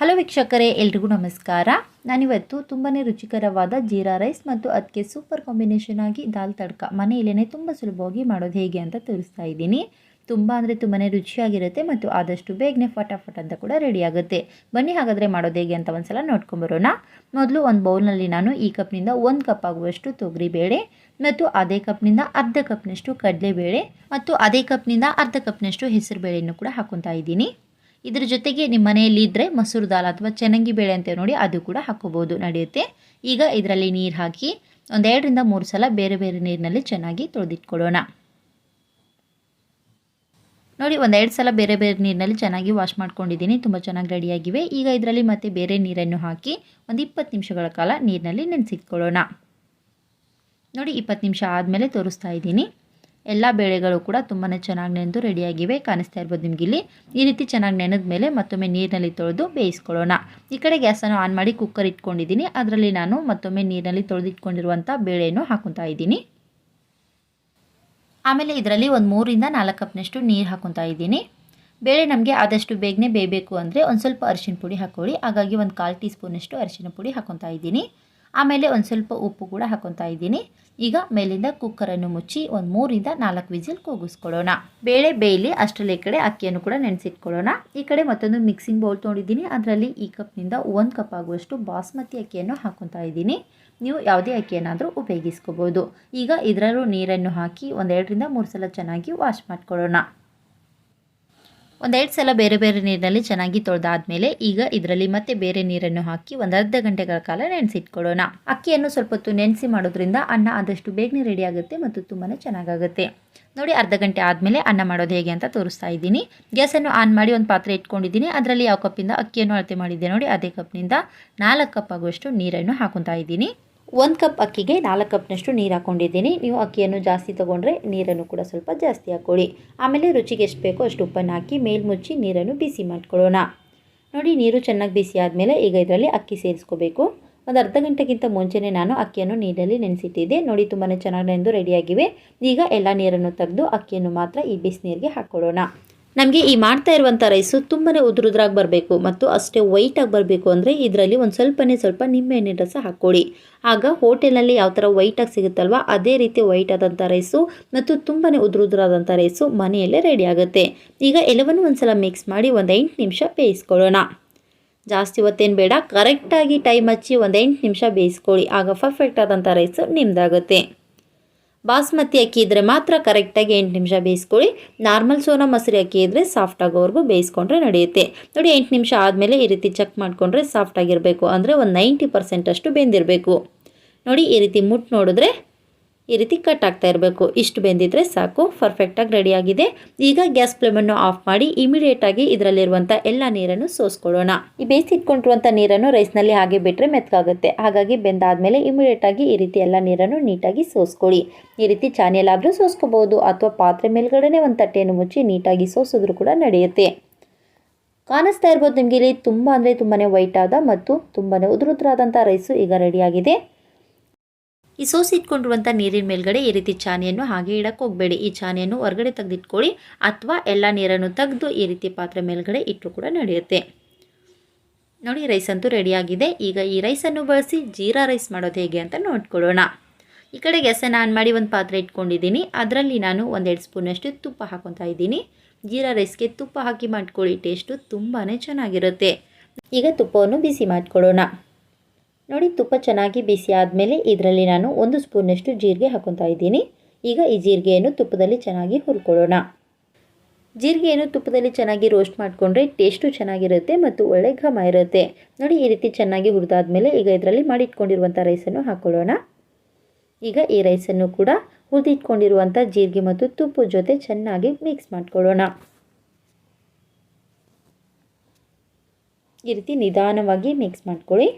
Hello ವೀಕ್ಷಕರೇ, ಎಲ್ರಿಗೂ ನಮಸ್ಕಾರ. ನಾನಿವತ್ತು ತುಂಬಾ ರುಚಿಕರವಾದ ಜೀರಾ ರೈಸ್ ಮತ್ತು ಅದಕ್ಕೆ ಸೂಪರ್ ಕಾಂಬಿನೇಷನ್ ಆಗಿ ದಾಲ್ ತಡ್ಕ ಮನೆಯಲ್ಲೇ ತುಂಬ ಸುಲಭವಾಗಿ ಮಾಡೋದು ಹೇಗೆ ಅಂತ ತೋರಿಸ್ತಾ ಇದ್ದೀನಿ. ತುಂಬ ಅಂದರೆ ತುಂಬಾ ರುಚಿಯಾಗಿರುತ್ತೆ ಮತ್ತು ಆದಷ್ಟು ಬೇಗನೆ ಫಟಾಫಟ್ ಅಂತ ಕೂಡ ರೆಡಿ ಆಗುತ್ತೆ. ಬನ್ನಿ ಹಾಗಾದರೆ ಮಾಡೋದು ಹೇಗೆ ಅಂತ ಒಂದ್ಸಲ ನೋಡ್ಕೊಂಬರೋಣ ಮೊದಲು ಒಂದು ಬೌಲ್ನಲ್ಲಿ ನಾನು ಈ ಕಪ್ನಿಂದ ಒಂದು ಕಪ್ ಆಗುವಷ್ಟು ತೊಗರಿಬೇಳೆ ಮತ್ತು ಅದೇ ಕಪ್ನಿಂದ ಅರ್ಧ ಕಪ್ನಷ್ಟು ಕಡಲೆಬೇಳೆ ಮತ್ತು ಅದೇ ಕಪ್ನಿಂದ ಅರ್ಧ ಕಪ್ನಷ್ಟು ಹೆಸರು ಬೇಳೆಯನ್ನು ಕೂಡ ಹಾಕೊತಾ ಇದ್ದೀನಿ. ಇದ್ರ ಜೊತೆಗೆ ನಿಮ್ಮ ಮನೆಯಲ್ಲಿ ಇದ್ದರೆ ಮೊಸರು ದಾಲ್ ಅಥವಾ ಚೆನ್ನಂಗಿ ಬೇಳೆ ಅಂತ ನೋಡಿ ಅದು ಕೂಡ ಹಾಕೋಬೋದು ನಡೆಯುತ್ತೆ. ಈಗ ಇದರಲ್ಲಿ ನೀರು ಹಾಕಿ ಒಂದೆರಡರಿಂದ ಮೂರು ಸಲ ಬೇರೆ ಬೇರೆ ನೀರಿನಲ್ಲಿ ಚೆನ್ನಾಗಿ ತೊಳೆದಿಟ್ಕೊಳ್ಳೋಣ ನೋಡಿ ಒಂದೆರಡು ಸಲ ಬೇರೆ ಬೇರೆ ನೀರಿನಲ್ಲಿ ಚೆನ್ನಾಗಿ ವಾಶ್ ಮಾಡ್ಕೊಂಡಿದ್ದೀನಿ, ತುಂಬ ಚೆನ್ನಾಗಿ ರೆಡಿಯಾಗಿವೆ. ಈಗ ಇದರಲ್ಲಿ ಮತ್ತೆ ಬೇರೆ ನೀರನ್ನು ಹಾಕಿ ಒಂದು ಇಪ್ಪತ್ತು ನಿಮಿಷಗಳ ಕಾಲ ನೀರಿನಲ್ಲಿ ನೆನೆಸಿಟ್ಕೊಳ್ಳೋಣ. ನೋಡಿ, ಇಪ್ಪತ್ತು ನಿಮಿಷ ಆದಮೇಲೆ ತೋರಿಸ್ತಾ ಇದ್ದೀನಿ. ಎಲ್ಲ ಬೇಳೆಗಳು ಕೂಡ ತುಂಬಾ ಚೆನ್ನಾಗಿ ನೆನೆದು ರೆಡಿಯಾಗಿವೆ, ಕಾಣಿಸ್ತಾ ಇರ್ಬೋದು ನಿಮ್ಗೆ ಇಲ್ಲಿ. ಈ ರೀತಿ ಚೆನ್ನಾಗಿ ನೆನೆದ ಮೇಲೆ ಮತ್ತೊಮ್ಮೆ ನೀರಿನಲ್ಲಿ ತೊಳೆದು ಬೇಯಿಸ್ಕೊಳ್ಳೋಣ. ಈ ಕಡೆ ಗ್ಯಾಸನ್ನು ಆನ್ ಮಾಡಿ ಕುಕ್ಕರ್ ಇಟ್ಕೊಂಡಿದ್ದೀನಿ. ಅದರಲ್ಲಿ ನಾನು ಮತ್ತೊಮ್ಮೆ ನೀರಿನಲ್ಲಿ ತೊಳೆದಿಟ್ಕೊಂಡಿರುವಂಥ ಬೇಳೆಯನ್ನು ಹಾಕೊತಾ ಇದ್ದೀನಿ. ಆಮೇಲೆ ಇದರಲ್ಲಿ ಒಂದು ಮೂರಿಂದ ನಾಲ್ಕು ಕಪ್ನಷ್ಟು ನೀರು ಹಾಕೊತಾ ಇದ್ದೀನಿ. ಬೇಳೆ ನಮಗೆ ಆದಷ್ಟು ಬೇಗನೆ ಬೇಯಬೇಕು ಅಂದರೆ ಒಂದು ಸ್ವಲ್ಪ ಅರಿಶಿನ ಪುಡಿ ಹಾಕೊಳ್ಳಿ. ಹಾಗಾಗಿ ಒಂದು ಕಾಲು ಟೀ ಸ್ಪೂನಷ್ಟು ಅರಿಶಿನ ಪುಡಿ ಹಾಕೊತಾ ಇದ್ದೀನಿ. ಆಮೇಲೆ ಒಂದು ಸ್ವಲ್ಪ ಉಪ್ಪು ಕೂಡ ಹಾಕೊತಾ ಇದ್ದೀನಿ. ಈಗ ಮೇಲಿಂದ ಕುಕ್ಕರನ್ನು ಮುಚ್ಚಿ ಒಂದು ಮೂರಿಂದ ನಾಲ್ಕು ವಿಜಿಲ್ ಕೂಗಿಸ್ಕೊಳ್ಳೋಣ. ಬೇಳೆ ಬೇಯಲಿ ಅಷ್ಟರಲ್ಲಿ ಈ ಕಡೆ ಅಕ್ಕಿಯನ್ನು ಕೂಡ ನೆನೆಸಿಟ್ಕೊಳ್ಳೋಣ. ಈ ಕಡೆ ಮತ್ತೊಂದು ಮಿಕ್ಸಿಂಗ್ ಬೌಲ್ ತೊಗೊಂಡಿದ್ದೀನಿ. ಅದರಲ್ಲಿ ಈ ಕಪ್ನಿಂದ ಒಂದು ಕಪ್ ಆಗುವಷ್ಟು ಬಾಸ್ಮತಿ ಅಕ್ಕಿಯನ್ನು ಹಾಕೊತಾ ಇದ್ದೀನಿ. ನೀವು ಯಾವುದೇ ಅಕ್ಕಿಯನ್ನಾದರೂ ಉಪಯೋಗಿಸ್ಕೋಬೋದು. ಈಗ ಇದರಲ್ಲೂ ನೀರನ್ನು ಹಾಕಿ ಒಂದೆರಡರಿಂದ ಮೂರು ಸಲ ಚೆನ್ನಾಗಿ ವಾಶ್ ಮಾಡ್ಕೊಳ್ಳೋಣ. ಒಂದೆರಡು ಸಲ ಬೇರೆ ಬೇರೆ ನೀರಿನಲ್ಲಿ ಚೆನ್ನಾಗಿ ತೊಳೆದಾದ್ಮೇಲೆ ಈಗ ಇದರಲ್ಲಿ ಮತ್ತೆ ಬೇರೆ ನೀರನ್ನು ಹಾಕಿ ಒಂದು ಅರ್ಧ ಗಂಟೆಗಳ ಕಾಲ ನೆನೆಸಿಟ್ಕೊಳ್ಳೋಣ. ಅಕ್ಕಿಯನ್ನು ಸ್ವಲ್ಪ ಹೊತ್ತು ನೆನೆಸಿ ಮಾಡೋದ್ರಿಂದ ಅನ್ನ ಆದಷ್ಟು ಬೇಗನೆ ರೆಡಿ ಆಗುತ್ತೆ ಮತ್ತು ತುಂಬಾ ಚೆನ್ನಾಗಾಗುತ್ತೆ. ನೋಡಿ ಅರ್ಧ ಗಂಟೆ ಆದಮೇಲೆ ಅನ್ನ ಮಾಡೋದು ಹೇಗೆ ಅಂತ ತೋರಿಸ್ತಾ ಇದ್ದೀನಿ. ಗ್ಯಾಸನ್ನು ಆನ್ ಮಾಡಿ ಒಂದು ಪಾತ್ರೆ ಇಟ್ಕೊಂಡಿದ್ದೀನಿ. ಅದರಲ್ಲಿ ಯಾವ ಕಪ್ಪಿಂದ ಅಕ್ಕಿಯನ್ನು ಅಳತೆ ಮಾಡಿದ್ದೆ ನೋಡಿ ಅದೇ ಕಪ್ನಿಂದ ನಾಲ್ಕು ಕಪ್ ಆಗುವಷ್ಟು ನೀರನ್ನು ಹಾಕೊತಾ ಇದ್ದೀನಿ. ಒಂದು ಕಪ್ ಅಕ್ಕಿಗೆ ನಾಲ್ಕು ಕಪ್ನಷ್ಟು ನೀರು ಹಾಕ್ಕೊಂಡಿದ್ದೀನಿ. ನೀವು ಅಕ್ಕಿಯನ್ನು ಜಾಸ್ತಿ ತೊಗೊಂಡ್ರೆ ನೀರನ್ನು ಕೂಡ ಸ್ವಲ್ಪ ಜಾಸ್ತಿ ಹಾಕ್ಕೊಳ್ಳಿ. ಆಮೇಲೆ ರುಚಿಗೆ ಎಷ್ಟು ಬೇಕೋ ಅಷ್ಟು ಉಪ್ಪನ್ನು ಹಾಕಿ ಮೇಲ್ಮುಚ್ಚಿ ನೀರನ್ನು ಬಿಸಿ ಮಾಡ್ಕೊಳ್ಳೋಣ. ನೋಡಿ, ನೀರು ಚೆನ್ನಾಗಿ ಬಿಸಿ ಆದಮೇಲೆ ಈಗ ಇದರಲ್ಲಿ ಅಕ್ಕಿ ಸೇರಿಸ್ಕೋಬೇಕು. ಒಂದು ಅರ್ಧ ಗಂಟೆಗಿಂತ ಮುಂಚೆನೇ ನಾನು ಅಕ್ಕಿಯನ್ನು ನೀರಲ್ಲಿ ನೆನೆಸಿಟ್ಟಿದ್ದೆ. ನೋಡಿ, ತುಂಬಾ ಚೆನ್ನಾಗಿ ನೆಂದು ರೆಡಿಯಾಗಿವೆ ಈಗ ಎಲ್ಲ ನೀರನ್ನು ತೆಗೆದು ಅಕ್ಕಿಯನ್ನು ಮಾತ್ರ ಈ ಬಿಸಿನೀರಿಗೆ ಹಾಕ್ಕೊಳ್ಳೋಣ. ನಮಗೆ ಈ ಮಾಡ್ತಾ ಇರುವಂಥ ರೈಸು ತುಂಬಾ ಉದುರುದ್ರಾಗಿ ಬರಬೇಕು ಮತ್ತು ಅಷ್ಟೇ ವೈಟಾಗಿ ಬರಬೇಕು ಅಂದರೆ ಇದರಲ್ಲಿ ಒಂದು ಸ್ವಲ್ಪನೇ ಸ್ವಲ್ಪ ನಿಂಬೆಹಣ್ಣಿನ ರಸ ಹಾಕ್ಕೊಳ್ಳಿ. ಆಗ ಹೋಟೆಲ್ನಲ್ಲಿ ಯಾವ ಥರ ವೈಟಾಗಿ ಸಿಗುತ್ತಲ್ವ, ಅದೇ ರೀತಿ ವೈಟ್ ಆದಂಥ ರೈಸು ಮತ್ತು ತುಂಬಾ ಉದುರುದ್ರಾದಂಥ ರೈಸು ಮನೆಯಲ್ಲೇ ರೆಡಿ ಆಗುತ್ತೆ. ಈಗ ಎಲ್ಲವನ್ನೂ ಒಂದು ಸಲ ಮಿಕ್ಸ್ ಮಾಡಿ ಒಂದು ಎಂಟು ನಿಮಿಷ ಬೇಯಿಸ್ಕೊಳ್ಳೋಣ. ಜಾಸ್ತಿ ಹೊತ್ತೇನು ಬೇಡ ಕರೆಕ್ಟಾಗಿ ಟೈಮ್ ಹಚ್ಚಿ ಒಂದು ಎಂಟು ನಿಮಿಷ ಬೇಯಿಸ್ಕೊಳ್ಳಿ. ಆಗ ಪರ್ಫೆಕ್ಟ್ ಆದಂಥ ರೈಸು ನಿಮ್ಮದಾಗುತ್ತೆ ಬಾಸ್ಮತಿ ಅಕ್ಕಿ ಇದ್ದರೆ ಮಾತ್ರ ಕರೆಕ್ಟಾಗಿ ಎಂಟು ನಿಮಿಷ ಬೇಯಿಸ್ಕೊಳ್ಳಿ. ನಾರ್ಮಲ್ ಸೋನಾ ಮಸೂರಿ ಅಕ್ಕಿ ಇದ್ದರೆ ಸಾಫ್ಟ್ ಆಗೋವರೆಗೂ ಬೇಯಿಸ್ಕೊಂಡ್ರೆ ನಡೆಯುತ್ತೆ. ನೋಡಿ, ಎಂಟು ನಿಮಿಷ ಆದಮೇಲೆ ಈ ರೀತಿ ಚೆಕ್ ಮಾಡಿಕೊಂಡ್ರೆ ಸಾಫ್ಟ್ ಆಗಿರಬೇಕು. ಅಂದರೆ ಒಂದು ನೈಂಟಿ ಪರ್ಸೆಂಟಷ್ಟು ಬೆಂದಿರಬೇಕು. ನೋಡಿ, ಈ ರೀತಿ ಮುಟ್ಟು ನೋಡಿದ್ರೆ ಈ ರೀತಿ ಕಟ್ ಆಗ್ತಾ ಇರಬೇಕು. ಇಷ್ಟು ಬೆಂದಿದ್ರೆ ಸಾಕು. ಪರ್ಫೆಕ್ಟಾಗಿ ರೆಡಿಯಾಗಿದೆ ಈಗ ಗ್ಯಾಸ್ ಫ್ಲೇಮನ್ನು ಆಫ್ ಮಾಡಿ ಇಮಿಡಿಯೇಟಾಗಿ ಇದರಲ್ಲಿರುವಂಥ ಎಲ್ಲ ನೀರನ್ನು ಸೋಸ್ಕೊಳ್ಳೋಣ. ಈ ಬೇಯಿಸಿಟ್ಕೊಂಡಿರುವಂಥ ನೀರನ್ನು ರೈಸ್ನಲ್ಲಿ ಹಾಗೆ ಬಿಟ್ಟರೆ ಮೆತ್ತಗಾಗುತ್ತೆ ಹಾಗಾಗಿ ಬೆಂದಾದ್ಮೇಲೆ ಇಮಿಡಿಯೇಟ್ ಆಗಿ ಈ ರೀತಿ ಎಲ್ಲ ನೀರನ್ನು ನೀಟಾಗಿ ಸೋಸ್ಕೊಳ್ಳಿ. ಈ ರೀತಿ ಚಾನಿಯಲ್ಲಾದರೂ ಸೋಸ್ಕೋಬೋದು ಅಥವಾ ಪಾತ್ರೆ ಮೇಲ್ಗಡೆನೇ ಒಂದು ತಟ್ಟೆಯನ್ನು ಮುಚ್ಚಿ ನೀಟಾಗಿ ಸೋಸಿದ್ರು ಕೂಡ ನಡೆಯುತ್ತೆ. ಕಾಣಿಸ್ತಾ ಇರ್ಬೋದು ನಿಮಗೆ ಇಲ್ಲಿ. ತುಂಬ ಅಂದರೆ ತುಂಬಾ ವೈಟ್ ಆದ ಮತ್ತು ತುಂಬಾ ಉದುರುದ್ರಾದಂಥ ರೈಸು ಈಗ ರೆಡಿಯಾಗಿದೆ ಈ ಸೋಸಿ ಇಟ್ಕೊಂಡಿರುವಂಥ ನೀರಿನ ಮೇಲ್ಗಡೆ ಈ ರೀತಿ ಚಾನಿಯನ್ನು ಹಾಗೆ ಇಡಕ್ಕೆ ಹೋಗಬೇಡಿ. ಈ ಚಾನಿಯನ್ನು ಹೊರಗಡೆ ತೆಗೆದಿಟ್ಕೊಳ್ಳಿ ಅಥವಾ ಎಲ್ಲ ನೀರನ್ನು ತೆಗೆದು ಈ ರೀತಿ ಪಾತ್ರೆ ಮೇಲ್ಗಡೆ ಇಟ್ಟರು ಕೂಡ ನಡೆಯುತ್ತೆ. ನೋಡಿ ರೈಸ್ ಅಂತೂ ರೆಡಿಯಾಗಿದೆ ಈಗ ಈ ರೈಸನ್ನು ಬಳಸಿ ಜೀರಾ ರೈಸ್ ಮಾಡೋದು ಹೇಗೆ ಅಂತ ನೋಡ್ಕೊಳ್ಳೋಣ. ಈ ಕಡೆ ಗ್ಯಾಸನ್ನು ಆನ್ ಮಾಡಿ ಒಂದು ಪಾತ್ರೆ ಇಟ್ಕೊಂಡಿದ್ದೀನಿ. ಅದರಲ್ಲಿ ನಾನು ಒಂದೆರಡು ಸ್ಪೂನಷ್ಟು ತುಪ್ಪ ಹಾಕೊತಾ ಇದ್ದೀನಿ. ಜೀರಾ ರೈಸ್ಗೆ ತುಪ್ಪ ಹಾಕಿ ಮಾಡ್ಕೊಳ್ಳಿ ಟೇಸ್ಟು ತುಂಬಾ ಚೆನ್ನಾಗಿರುತ್ತೆ. ಈಗ ತುಪ್ಪವನ್ನು ಬಿಸಿ ಮಾಡ್ಕೊಳ್ಳೋಣ. ನೋಡಿ, ತುಪ್ಪ ಚೆನ್ನಾಗಿ ಬಿಸಿ ಆದಮೇಲೆ ಇದರಲ್ಲಿ ನಾನು ಒಂದು ಸ್ಪೂನಷ್ಟು ಜೀರಿಗೆ ಹಾಕೊತಾ ಇದ್ದೀನಿ. ಈಗ ಈ ಜೀರಿಗೆಯನ್ನು ತುಪ್ಪದಲ್ಲಿ ಚೆನ್ನಾಗಿ ಹುರ್ಕೊಳ್ಳೋಣ. ಜೀರಿಗೆಯನ್ನು ತುಪ್ಪದಲ್ಲಿ ಚೆನ್ನಾಗಿ ರೋಸ್ಟ್ ಮಾಡಿಕೊಂಡ್ರೆ ಟೇಸ್ಟು ಚೆನ್ನಾಗಿರುತ್ತೆ ಮತ್ತು ಒಳ್ಳೆ ಘಮ ಇರುತ್ತೆ. ನೋಡಿ, ಈ ರೀತಿ ಚೆನ್ನಾಗಿ ಹುರಿದಾದ್ಮೇಲೆ ಈಗ ಇದರಲ್ಲಿ ಮಾಡಿಟ್ಕೊಂಡಿರುವಂಥ ರೈಸನ್ನು ಹಾಕ್ಕೊಳ್ಳೋಣ ಈಗ ಈ ರೈಸನ್ನು ಕೂಡ ಹುರಿದಿಟ್ಕೊಂಡಿರುವಂಥ ಜೀರಿಗೆ ಮತ್ತು ತುಪ್ಪದ ಜೊತೆ ಚೆನ್ನಾಗಿ ಮಿಕ್ಸ್ ಮಾಡ್ಕೊಳ್ಳೋಣ. ಈ ರೀತಿ ನಿಧಾನವಾಗಿ ಮಿಕ್ಸ್ ಮಾಡ್ಕೊಳ್ಳಿ.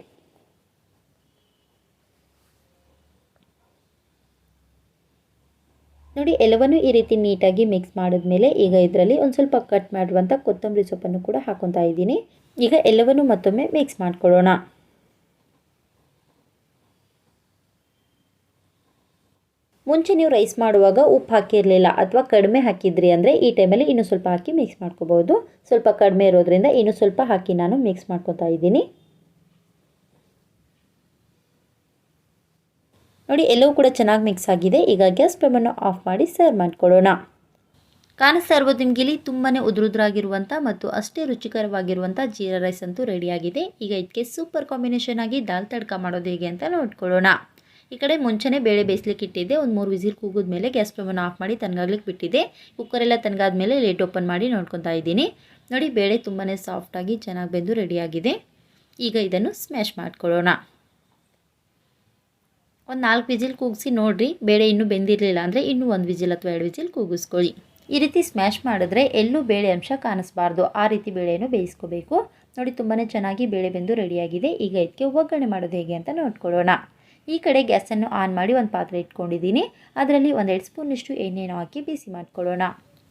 ನೋಡಿ ಎಲ್ಲವನ್ನೂ ಈ ರೀತಿ ನೀಟಾಗಿ ಮಿಕ್ಸ್ ಮಾಡಿದ್ಮೇಲೆ ಈಗ ಇದರಲ್ಲಿ ಒಂದು ಸ್ವಲ್ಪ ಕಟ್ ಮಾಡಿರುವಂಥ ಕೊತ್ತಂಬರಿ ಸೊಪ್ಪನ್ನು ಕೂಡ ಹಾಕೊತಾ ಇದ್ದೀನಿ. ಈಗ ಎಲ್ಲವನ್ನೂ ಮತ್ತೊಮ್ಮೆ ಮಿಕ್ಸ್ ಮಾಡಿಕೊಳ್ಳೋಣ. ಮುಂಚೆ ನೀವು ರೈಸ್ ಮಾಡುವಾಗ ಉಪ್ಪು ಹಾಕಿರಲಿಲ್ಲ ಅಥವಾ ಕಡಿಮೆ ಹಾಕಿದ್ರಿ ಅಂದರೆ ಈ ಟೈಮಲ್ಲಿ ಇನ್ನೂ ಸ್ವಲ್ಪ ಹಾಕಿ ಮಿಕ್ಸ್ ಮಾಡ್ಕೋಬೋದು ಸ್ವಲ್ಪ ಕಡಿಮೆ ಇರೋದ್ರಿಂದ ಇನ್ನೂ ಸ್ವಲ್ಪ ಹಾಕಿ ನಾನು ಮಿಕ್ಸ್ ಮಾಡ್ಕೊತಾ ಇದ್ದೀನಿ. ನೋಡಿ, ಎಲ್ಲವೂ ಕೂಡ ಚೆನ್ನಾಗಿ ಮಿಕ್ಸ್ ಆಗಿದೆ. ಈಗ ಗ್ಯಾಸ್ ಫ್ಲೇಮನ್ನು ಆಫ್ ಮಾಡಿ ಸರ್ವ್ ಮಾಡಿಕೊಡೋಣ ಕಾಣಿಸ್ತಾ ಇರ್ಬೋದು ನಿಮ್ಗೆ ಇಲ್ಲಿ ತುಂಬಾ ಉದುರುದ್ರಾಗಿರುವಂಥ ಮತ್ತು ಅಷ್ಟೇ ರುಚಿಕರವಾಗಿರುವಂಥ ಜೀರಾ ರೈಸ್ ಅಂತೂ ರೆಡಿಯಾಗಿದೆ ಈಗ ಇದಕ್ಕೆ ಸೂಪರ್ ಕಾಂಬಿನೇಷನ್ ಆಗಿ ದಾಲ್ ತಡ್ಕ ಮಾಡೋದು ಹೇಗೆ ಅಂತ ನೋಡ್ಕೊಳ್ಳೋಣ. ಈ ಕಡೆ ಮುಂಚೆನೇ ಬೇಳೆ ಬೇಯಿಸ್ಲಿಕ್ಕೆ ಇಟ್ಟಿದ್ದೆ. ಒಂದು ಮೂರು ವಿಸಿಲ್ ಕೂಗಿದ ಮೇಲೆ ಗ್ಯಾಸ್ ಫ್ಲೇಮನ್ನು ಆಫ್ ಮಾಡಿ ತನಗಾಗ್ಲಿಕ್ಕೆ ಬಿಟ್ಟಿದ್ದೆ. ಕುಕ್ಕರೆಲ್ಲ ತನಗಾದ ಮೇಲೆ ಲೇಟ್ ಓಪನ್ ಮಾಡಿ ನೋಡ್ಕೊತಾ ಇದ್ದೀನಿ. ನೋಡಿ, ಬೇಳೆ ತುಂಬಾ ಸಾಫ್ಟಾಗಿ ಚೆನ್ನಾಗಿ ಬೆಂದು ರೆಡಿಯಾಗಿದೆ ಈಗ ಇದನ್ನು ಸ್ಮ್ಯಾಶ್ ಮಾಡ್ಕೊಳ್ಳೋಣ. ಒಂದು ನಾಲ್ಕು ವಿಜಿಲ್ ಕೂಗಿಸಿ ನೋಡಿರಿ, ಬೇಳೆ ಇನ್ನೂ ಬೆಂದಿರಲಿಲ್ಲ ಅಂದರೆ ಇನ್ನೂ ಒಂದು ವಿಜಿಲ್ ಅಥವಾ ಎರಡು ವಿಜಿಲ್ ಕೂಗಿಸ್ಕೊಳ್ಳಿ. ಈ ರೀತಿ ಸ್ಮ್ಯಾಶ್ ಮಾಡಿದ್ರೆ ಎಲ್ಲೂ ಬೇಳೆ ಅಂಶ ಕಾಣಿಸ್ಬಾರ್ದು. ಆ ರೀತಿ ಬೇಳೆಯನ್ನು ಬೇಯಿಸ್ಕೋಬೇಕು. ನೋಡಿ ತುಂಬಾ ಚೆನ್ನಾಗಿ ಬೇಳೆ ಬೆಂದು ರೆಡಿಯಾಗಿದೆ. ಈಗ ಇದಕ್ಕೆ ಒಗ್ಗರಣೆ ಮಾಡೋದು ಹೇಗೆ ಅಂತ ನೋಡ್ಕೊಳ್ಳೋಣ. ಈ ಕಡೆ ಗ್ಯಾಸನ್ನು ಆನ್ ಮಾಡಿ ಒಂದು ಪಾತ್ರೆ ಇಟ್ಕೊಂಡಿದ್ದೀನಿ. ಅದರಲ್ಲಿ ಒಂದೆರಡು ಸ್ಪೂನಷ್ಟು ಎಣ್ಣೆಯನ್ನು ಹಾಕಿ ಬಿಸಿ ಮಾಡ್ಕೊಳ್ಳೋಣ.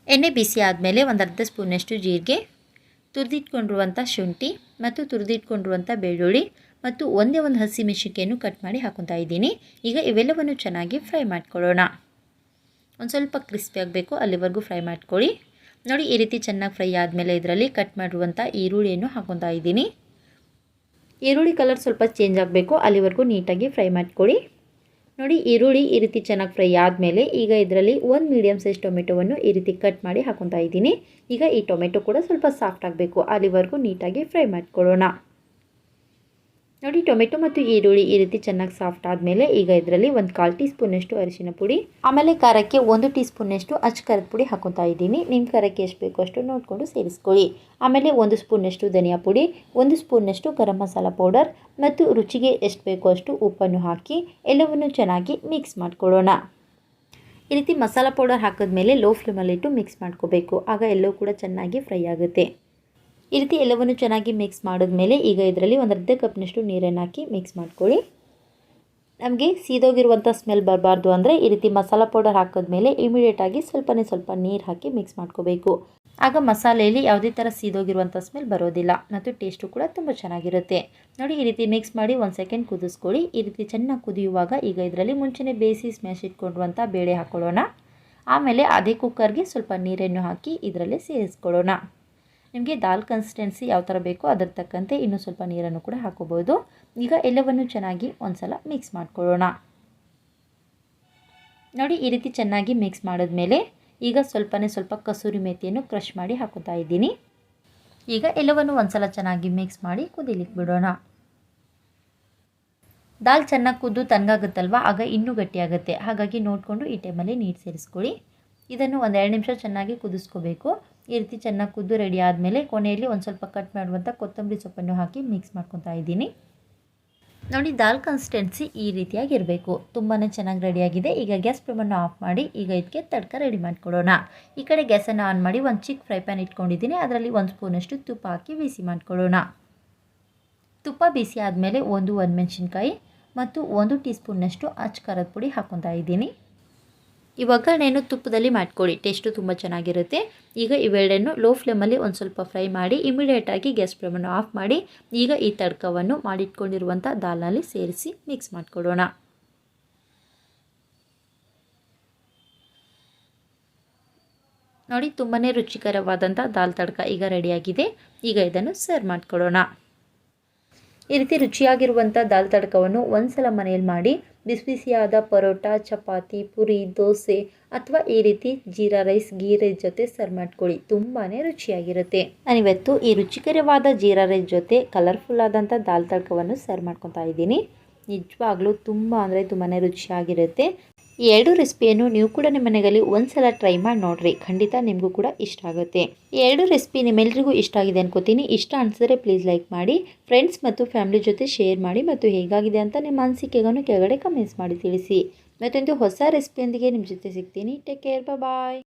ಎಣ್ಣೆ ಬಿಸಿ ಆದಮೇಲೆ ಒಂದು ಅರ್ಧ ಸ್ಪೂನಷ್ಟು ಜೀರಿಗೆ ತುರಿದಿಟ್ಕೊಂಡಿರುವಂಥ ಶುಂಠಿ ಮತ್ತು ತುರಿದಿಟ್ಕೊಂಡಿರುವಂಥ ಬೆಳ್ಳುಳ್ಳಿ ಮತ್ತು ಒಂದೇ ಒಂದು ಹಸಿ ಮೆಣಸಿನ್ಕಾಯನ್ನು ಕಟ್ ಮಾಡಿ ಹಾಕೊತಾ ಇದ್ದೀನಿ. ಈಗ ಇವೆಲ್ಲವನ್ನು ಚೆನ್ನಾಗಿ ಫ್ರೈ ಮಾಡ್ಕೊಳ್ಳೋಣ. ಒಂದು ಸ್ವಲ್ಪ ಕ್ರಿಸ್ಪಿ ಆಗಬೇಕು, ಅಲ್ಲಿವರೆಗೂ ಫ್ರೈ ಮಾಡ್ಕೊಳ್ಳಿ. ನೋಡಿ, ಈ ರೀತಿ ಚೆನ್ನಾಗಿ ಫ್ರೈ ಆದಮೇಲೆ ಇದರಲ್ಲಿ ಕಟ್ ಮಾಡಿರುವಂಥ ಈರುಳ್ಳಿಯನ್ನು ಹಾಕೊತಾ ಇದ್ದೀನಿ. ಈರುಳ್ಳಿ ಕಲರ್ ಸ್ವಲ್ಪ ಚೇಂಜ್ ಆಗಬೇಕು, ಅಲ್ಲಿವರೆಗೂ ನೀಟಾಗಿ ಫ್ರೈ ಮಾಡ್ಕೊಳ್ಳಿ. ನೋಡಿ, ಈರುಳ್ಳಿ ಈ ರೀತಿ ಚೆನ್ನಾಗಿ ಫ್ರೈ ಆದಮೇಲೆ ಈಗ ಇದರಲ್ಲಿ ಒಂದು ಮೀಡಿಯಮ್ ಸೈಜ್ ಟೊಮೆಟೊವನ್ನು ಈ ರೀತಿ ಕಟ್ ಮಾಡಿ ಹಾಕೊತಾ ಇದ್ದೀನಿ. ಈಗ ಈ ಟೊಮೆಟೊ ಕೂಡ ಸ್ವಲ್ಪ ಸಾಫ್ಟ್ ಆಗಬೇಕು, ಅಲ್ಲಿವರೆಗೂ ನೀಟಾಗಿ ಫ್ರೈ ಮಾಡ್ಕೊಳ್ಳೋಣ. ನೋಡಿ, ಟೊಮೆಟೊ ಮತ್ತು ಈರುಳ್ಳಿ ಈ ರೀತಿ ಚೆನ್ನಾಗಿ ಸಾಫ್ಟ್ ಆದಮೇಲೆ ಈಗ ಇದರಲ್ಲಿ ಒಂದು ಕಾಲು ಟೀ ಸ್ಪೂನಷ್ಟು ಅರಿಶಿನ ಪುಡಿ, ಆಮೇಲೆ ಖಾರಕ್ಕೆ ಒಂದು ಟೀ ಸ್ಪೂನಷ್ಟು ಅಚ್ಚ ಖಾರದ ಪುಡಿ ಹಾಕೊತಾ ಇದ್ದೀನಿ. ನಿಮ್ಮ ಖಾರಕ್ಕೆ ಎಷ್ಟು ಬೇಕೋ ಅಷ್ಟು ನೋಡಿಕೊಂಡು ಸೇರಿಸ್ಕೊಳ್ಳಿ. ಆಮೇಲೆ ಒಂದು ಸ್ಪೂನಷ್ಟು ಧನಿಯಾ ಪುಡಿ, ಒಂದು ಸ್ಪೂನಷ್ಟು ಗರಂ ಮಸಾಲ ಪೌಡರ್ ಮತ್ತು ರುಚಿಗೆ ಎಷ್ಟು ಬೇಕೋ ಅಷ್ಟು ಉಪ್ಪನ್ನು ಹಾಕಿ ಎಲ್ಲವನ್ನು ಚೆನ್ನಾಗಿ ಮಿಕ್ಸ್ ಮಾಡ್ಕೊಳ್ಳೋಣ. ಈ ರೀತಿ ಮಸಾಲ ಪೌಡರ್ ಹಾಕಿದ್ಮೇಲೆ ಲೋ ಫ್ಲೇಮಲ್ಲಿಟ್ಟು ಮಿಕ್ಸ್ ಮಾಡ್ಕೋಬೇಕು. ಆಗ ಎಲ್ಲವೂ ಕೂಡ ಚೆನ್ನಾಗಿ ಫ್ರೈ ಆಗುತ್ತೆ. ಈ ರೀತಿ ಎಲ್ಲವನ್ನು ಚೆನ್ನಾಗಿ ಮಿಕ್ಸ್ ಮಾಡಿದ್ಮೇಲೆ ಈಗ ಇದರಲ್ಲಿ ಒಂದು ಅರ್ಧ ಕಪ್ನಷ್ಟು ನೀರನ್ನು ಹಾಕಿ ಮಿಕ್ಸ್ ಮಾಡ್ಕೊಳ್ಳಿ. ನಮಗೆ ಸೀದೋಗಿರುವಂಥ ಸ್ಮೆಲ್ ಬರಬಾರ್ದು ಅಂದರೆ ಈ ರೀತಿ ಮಸಾಲ ಪೌಡರ್ ಹಾಕಿದ್ಮೇಲೆ ಇಮಿಡಿಯೇಟಾಗಿ ಸ್ವಲ್ಪನೇ ಸ್ವಲ್ಪ ನೀರು ಹಾಕಿ ಮಿಕ್ಸ್ ಮಾಡ್ಕೋಬೇಕು. ಆಗ ಮಸಾಲೆಯಲ್ಲಿ ಯಾವುದೇ ಥರ ಸೀದೋಗಿರುವಂಥ ಸ್ಮೆಲ್ ಬರೋದಿಲ್ಲ. ಮತ್ತು ಟೇಸ್ಟು ಕೂಡ ತುಂಬ ಚೆನ್ನಾಗಿರುತ್ತೆ. ನೋಡಿ ಈ ರೀತಿ ಮಿಕ್ಸ್ ಮಾಡಿ ಒಂದು ಸೆಕೆಂಡ್ ಕುದಿಸ್ಕೊಳ್ಳಿ. ಈ ರೀತಿ ಚೆನ್ನಾಗಿ ಕುದಿಯುವಾಗ ಈಗ ಇದರಲ್ಲಿ ಮುಂಚೆನೇ ಬೇಯಿಸಿ ಸ್ಮ್ಯಾಶ್ ಇಟ್ಕೊಂಡಿರುವಂಥ ಬೇಳೆ ಹಾಕ್ಕೊಳ್ಳೋಣ ಆಮೇಲೆ ಅದೇ ಕುಕ್ಕರ್ಗೆ ಸ್ವಲ್ಪ ನೀರನ್ನು ಹಾಕಿ ಇದರಲ್ಲಿ ಸೇರಿಸ್ಕೊಳ್ಳೋಣ. ನಿಮಗೆ ದಾಲ್ ಕನ್ಸಿಸ್ಟೆನ್ಸಿ ಯಾವ ಥರ ಬೇಕೋ ಅದರ ತಕ್ಕಂತೆ ಇನ್ನೂ ಸ್ವಲ್ಪ ನೀರನ್ನು ಕೂಡ ಹಾಕೋಬೋದು ಈಗ ಎಲ್ಲವನ್ನು ಚೆನ್ನಾಗಿ ಒಂದು ಸಲ ಮಿಕ್ಸ್ ಮಾಡ್ಕೊಳ್ಳೋಣ. ನೋಡಿ, ಈ ರೀತಿ ಚೆನ್ನಾಗಿ ಮಿಕ್ಸ್ ಮಾಡಿದ್ಮೇಲೆ ಈಗ ಸ್ವಲ್ಪನೇ ಸ್ವಲ್ಪ ಕಸೂರಿ ಮೇಥಿಯನ್ನು ಕ್ರಷ್ ಮಾಡಿ ಹಾಕೋತಾ ಇದ್ದೀನಿ. ಈಗ ಎಲ್ಲವನ್ನು ಒಂದ್ಸಲ ಚೆನ್ನಾಗಿ ಮಿಕ್ಸ್ ಮಾಡಿ ಕುದಿಲಿಕ್ಕೆ ಬಿಡೋಣ. ದಾಲ್ ಚೆನ್ನಾಗಿ ಕುದ್ದು ತಣ್ಣಗಾಗುತ್ತಲ್ವ? ಆಗ ಇನ್ನೂ ಗಟ್ಟಿಯಾಗುತ್ತೆ. ಹಾಗಾಗಿ ನೋಡಿಕೊಂಡು ಈ ಟೈಮಲ್ಲಿ ನೀರು ಸೇರಿಸ್ಕೊಳ್ಳಿ. ಇದನ್ನು ಒಂದೆರಡು ನಿಮಿಷ ಚೆನ್ನಾಗಿ ಕುದಿಸ್ಕೋಬೇಕು. ಈ ರೀತಿ ಚೆನ್ನಾಗಿ ಕುದ್ದು ರೆಡಿ ಆದಮೇಲೆ ಕೊನೆಯಲ್ಲಿ ಒಂದು ಸ್ವಲ್ಪ ಕಟ್ ಮಾಡುವಂಥ ಕೊತ್ತಂಬರಿ ಸೊಪ್ಪನ್ನು ಹಾಕಿ ಮಿಕ್ಸ್ ಮಾಡ್ಕೊತಾ ಇದ್ದೀನಿ. ನೋಡಿ, ದಾಲ್ ಕನ್ಸಿಸ್ಟೆನ್ಸಿ ಈ ರೀತಿಯಾಗಿ ಇರಬೇಕು. ತುಂಬಾ ಚೆನ್ನಾಗಿ ರೆಡಿಯಾಗಿದೆ ಈಗ ಗ್ಯಾಸ್ ಫ್ಲೇಮನ್ನು ಆಫ್ ಮಾಡಿ ಈಗ ಇದಕ್ಕೆ ತಡ್ಕ ರೆಡಿ ಮಾಡ್ಕೊಳ್ಳೋಣ ಈ ಕಡೆ ಗ್ಯಾಸನ್ನು ಆನ್ ಮಾಡಿ ಒಂದು ಚಿಕ್ಕ ಫ್ರೈ ಪ್ಯಾನ್ ಇಟ್ಕೊಂಡಿದ್ದೀನಿ. ಅದರಲ್ಲಿ ಒಂದು ಸ್ಪೂನಷ್ಟು ತುಪ್ಪ ಹಾಕಿ ಬಿಸಿ ಮಾಡ್ಕೊಳ್ಳೋಣ ತುಪ್ಪ ಬಿಸಿ ಆದಮೇಲೆ ಒಂದು ಮೆಣಸಿನ್ಕಾಯಿ ಮತ್ತು ಒಂದು ಟೀ ಸ್ಪೂನ್ನಷ್ಟು ಅಚ್ಚ ಖಾರದ ಪುಡಿ ಹಾಕ್ಕೊತಾ ಇದ್ದೀನಿ. ಈ ಒಗ್ಗರಣೆಯನ್ನು ತುಪ್ಪದಲ್ಲಿ ಮಾಡ್ಕೊಳ್ಳಿ. ಟೇಸ್ಟು ತುಂಬ ಚೆನ್ನಾಗಿರುತ್ತೆ. ಈಗ ಇವೆರಡನ್ನು ಲೋ ಫ್ಲೇಮಲ್ಲಿ ಒಂದು ಸ್ವಲ್ಪ ಫ್ರೈ ಮಾಡಿ ಇಮಿಡಿಯೇಟಾಗಿ ಗ್ಯಾಸ್ ಫ್ಲೇಮನ್ನು ಆಫ್ ಮಾಡಿ, ಈಗ ಈ ತಡ್ಕವನ್ನು ಮಾಡಿಟ್ಕೊಂಡಿರುವಂಥ ದಾಲ್ನಲ್ಲಿ ಸೇರಿಸಿ ಮಿಕ್ಸ್ ಮಾಡಿಕೊಡೋಣ ನೋಡಿ ತುಂಬಾ ರುಚಿಕರವಾದಂಥ ದಾಲ್ ತಡ್ಕ ಈಗ ರೆಡಿಯಾಗಿದೆ. ಈಗ ಇದನ್ನು ಸರ್ವ್ ಮಾಡಿಕೊಡೋಣ ಈ ರೀತಿ ರುಚಿಯಾಗಿರುವಂಥ ದಾಲ್ ತಡ್ಕವನ್ನು ಒಂದ್ಸಲ ಮನೆಯಲ್ಲಿ ಮಾಡಿ ಬಿಸಿ ಬಿಸಿಯಾದ ಪರೋಟ, ಚಪಾತಿ, ಪುರಿ, ದೋಸೆ ಅಥವಾ ಈ ರೀತಿ ಜೀರಾ ರೈಸ್, ಗೀ ರೈಸ್ ಜೊತೆ ಸರ್ವ್ ಮಾಡ್ಕೊಳ್ಳಿ. ತುಂಬಾ ರುಚಿಯಾಗಿರುತ್ತೆ. ನಾನಿವತ್ತು ಈ ರುಚಿಕರವಾದ ಜೀರಾ ರೈಸ್ ಜೊತೆ ಕಲರ್ಫುಲ್ ಆದಂಥ ದಾಲ್ ತಡ್ಕವನ್ನು ಸರ್ವ್ ಮಾಡ್ಕೊತಾ ಇದ್ದೀನಿ. ನಿಜವಾಗ್ಲೂ ತುಂಬ ಅಂದರೆ ತುಂಬಾ ರುಚಿಯಾಗಿರುತ್ತೆ. ಈ ಎರಡು ರೆಸಿಪಿಯನ್ನು ನೀವು ಕೂಡ ನಿಮ್ಮ ಮನೆಯಲ್ಲಿ ಒಂದ್ಸಲ ಟ್ರೈ ಮಾಡಿ ನೋಡಿರಿ. ಖಂಡಿತ ನಿಮಗೂ ಕೂಡ ಇಷ್ಟ ಆಗುತ್ತೆ. ಈ ಎರಡು ರೆಸಿಪಿ ನಿಮ್ಮೆಲ್ಲರಿಗೂ ಇಷ್ಟ ಆಗಿದೆ ಅನ್ಕೋತೀನಿ. ಇಷ್ಟ ಅನಿಸಿದ್ರೆ ಪ್ಲೀಸ್ ಲೈಕ್ ಮಾಡಿ ಫ್ರೆಂಡ್ಸ್ ಮತ್ತು ಫ್ಯಾಮಿಲಿ ಜೊತೆ ಶೇರ್ ಮಾಡಿ ಮತ್ತು ಹೇಗಾಗಿದೆ ಅಂತ ನಿಮ್ಮ ಅನಿಸಿಕೆಗಳನ್ನು ಕೆಳಗಡೆ ಕಮೆಂಟ್ಸ್ ಮಾಡಿ ತಿಳಿಸಿ. ಮತ್ತೊಂದು ಹೊಸ ರೆಸಿಪಿಯೊಂದಿಗೆ ನಿಮ್ಮ ಜೊತೆ ಸಿಗ್ತೀನಿ. Take care bye